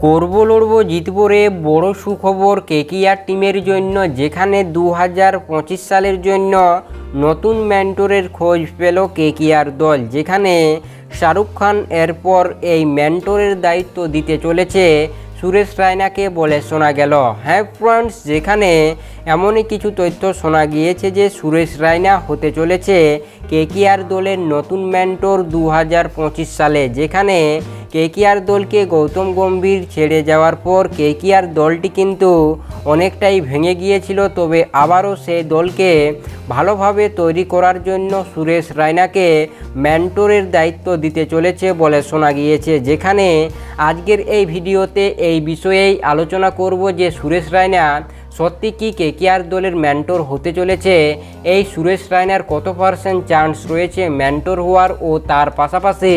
করব, লড়ব, জিতব রে। বড় সুখবর কেকিআর টিমের জন্য, যেখানে দু হাজার পঁচিশ সালের জন্য নতুন মেন্টরের খোঁজ পেল কেকিআর দল, যেখানে শাহরুখ খান এরপর এই মেন্টরের দায়িত্ব দিতে চলেছে সুরেশ রায়নাকে বলে শোনা গেল। হ্যাঁ ফ্রেন্ডস যেখানে এমনই কিছু তথ্য শোনা গিয়েছে যে সুরেশ রায়না হতে চলেছে কেকিআর দলের নতুন মেন্টর দু হাজার পঁচিশ সালে, যেখানে কেকিআর দলকে গৌতম গম্ভীর ছেড়ে যাওয়ার পর কেকিআর দলটি কিন্তু অনেকটাই ভেঙে গিয়েছিল, তবে আবারও সেই দলকে ভালোভাবে তৈরি করার জন্য সুরেশ রায়নাকে ম্যান্টোরের দায়িত্ব দিতে চলেছে বলে শোনা গিয়েছে, যেখানে আজকের এই ভিডিওতে এই বিষয়েই আলোচনা করব যে সুরেশ রায়না সত্যি কি কেকেআর দলের মেন্টর হতে চলেছে? এই সুরেশ রায়নার কত পার্সেন্ট চান্স রয়েছে মেন্টর হওয়ার ও তার পাশাপাশি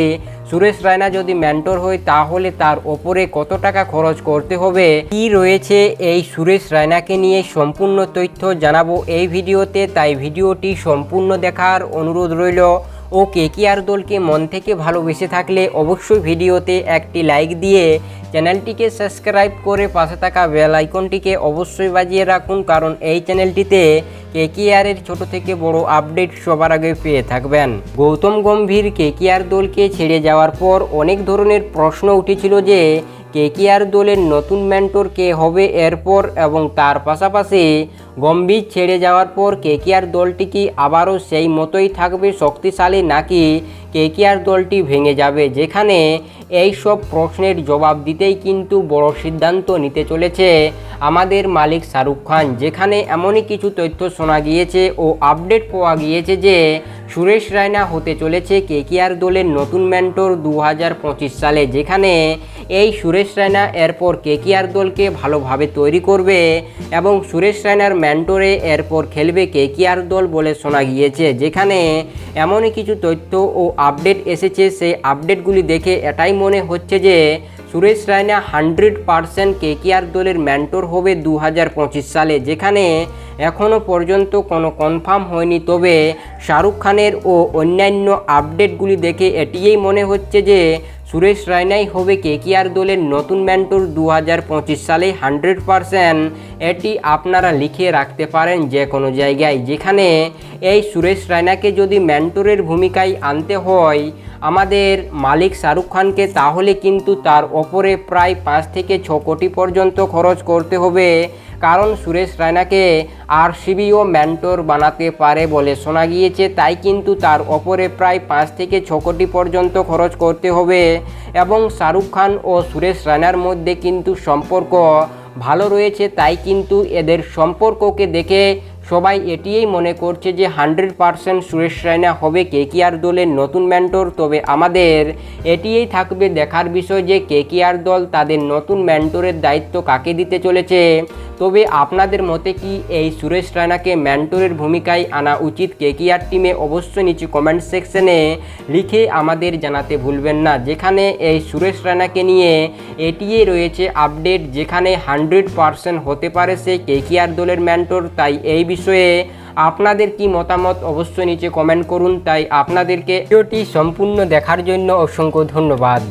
সুরেশ রায়না যদি মেন্টর হয় তাহলে তার ওপরে কত টাকা খরচ করতে হবে? কি রয়েছে এই সুরেশ রায়নাকে নিয়ে সম্পূর্ণ তথ্য জানাব এই ভিডিওতে, তাই ভিডিওটি সম্পূর্ণ দেখার অনুরোধ রইল। ও কেকেআর দলকে মন থেকে ভালোবেসে থাকলে অবশ্যই ভিডিওতে একটি লাইক দিয়ে চ্যানেলটিকে সাবস্ক্রাইব করে পাশে থাকা বেল আইকনটিকে অবশ্যই বাজিয়ে রাখুন, কারণ এই চ্যানেলটিতে কেকেআরের ছোট থেকে বড় আপডেট সবার আগে পেয়ে থাকবেন। গৌতম গম্ভীর কেকেআর দলকে ছেড়ে যাওয়ার পর অনেক ধরনের প্রশ্ন উঠেছিল যে, কেকেআর দলের নতুন মেন্টর কে হবে এরপর এবং তার পাশাপাশি গম্ভীর ছেড়ে যাওয়ার পর কেকেআর দলটি কি আবারও সেই মতোই থাকবে শক্তিশালী নাকি কেকেআর দলটি ভেঙে যাবে, যেখানে এই সব প্রশ্নের জবাব দিতেই কিন্তু বড় সিদ্ধান্ত নিতে চলেছে আমাদের মালিক শাহরুখ খান। যেখানে এমনই কিছু তথ্য শোনা গিয়েছে ও আপডেট পাওয়া গিয়েছে যে, সুরেশ রায়না হতে চলেছে কেকেআর দলের নতুন মেন্টর দু হাজার পঁচিশ সালে, যেখানে এই সুরেশ রায়না এরপর কেকেআর দলকে ভালোভাবে তৈরি করবে এবং সুরেশ রায়নার ম্যান্টোরে এরপর খেলবে কেকেআর দল বলে শোনা গিয়েছে, যেখানে এমনই কিছু তথ্য ও আপডেট এসেছে। সেই আপডেটগুলি দেখে এটাই মনে হচ্ছে যে Suresh Raina hundred percent KKR দলের মেন্টর হবে দু হাজার পঁচিশ সালে, যেখানে এখনও পর্যন্ত কোনো কনফার্ম হয়নি। তবে শাহরুখ খানের ও অন্যান্য আপডেটগুলি দেখে এটিই মনে হচ্ছে যে সুরেশ রায়নাই হবে কেকেআর দলের নতুন মেন্টর দু সালে হান্ড্রেড পারসেন্ট। এটি আপনারা লিখে রাখতে পারেন যে কোনো জায়গায়। যেখানে এই সুরেশ রায়নাকে যদি মেন্টরের ভূমিকায় আনতে হয়, আমাদের মালিক শাহরুখ খানকে তাহলে কিন্তু তার ওপরে প্রায় পাঁচ থেকে ছ কোটি পর্যন্ত খরচ করতে হবে। কারণ সুরেশ রায়নাকে আর সিবিও মেন্টর বানাতে পারে বলে শোনা গিয়েছে, তাই কিন্তু তার ওপরে প্রায় পাঁচ থেকে ছ কোটি পর্যন্ত খরচ করতে হবে এবং শাহরুখ খান ও সুরেশ রায়নার মধ্যে কিন্তু সম্পর্ক ভালো রয়েছে, তাই কিন্তু এদের সম্পর্ককে দেখে সবাই এটিই মনে করছে যে হান্ড্রেড পারসেন্ট সুরেশ রায়না হবে কেকিআর দলের নতুন মেন্টর। তবে আমাদের এটিই থাকবে দেখার বিষয় যে কেকিআর দল তাদের নতুন মেন্টরের দায়িত্ব কাকে দিতে চলেছে। তবে আপনাদের মতে কি এই সুরেশ রায়নাকে মেন্টরের ভূমিকায় আনা উচিত? কে কেকিআর টিমে অবশ্যই নিচে কমেন্ট সেকশনে লিখে আমাদের জানাতে ভুলবেন না। যেখানে এই সুরেশ রায়নাকে নিয়ে এটিই রয়েছে আপডেট, যেখানে হান্ড্রেড পারসেন্ট হতে পারে সে কেকিআর দলের মেন্টর। তাই এই বিষয়ে আপনাদের কি মতামত? অবশ্যই নিচে কমেন্ট করুন। তাই আপনাদেরকে ভিডিওটি সম্পূর্ণ দেখার জন্য অসংখ্য ধন্যবাদ।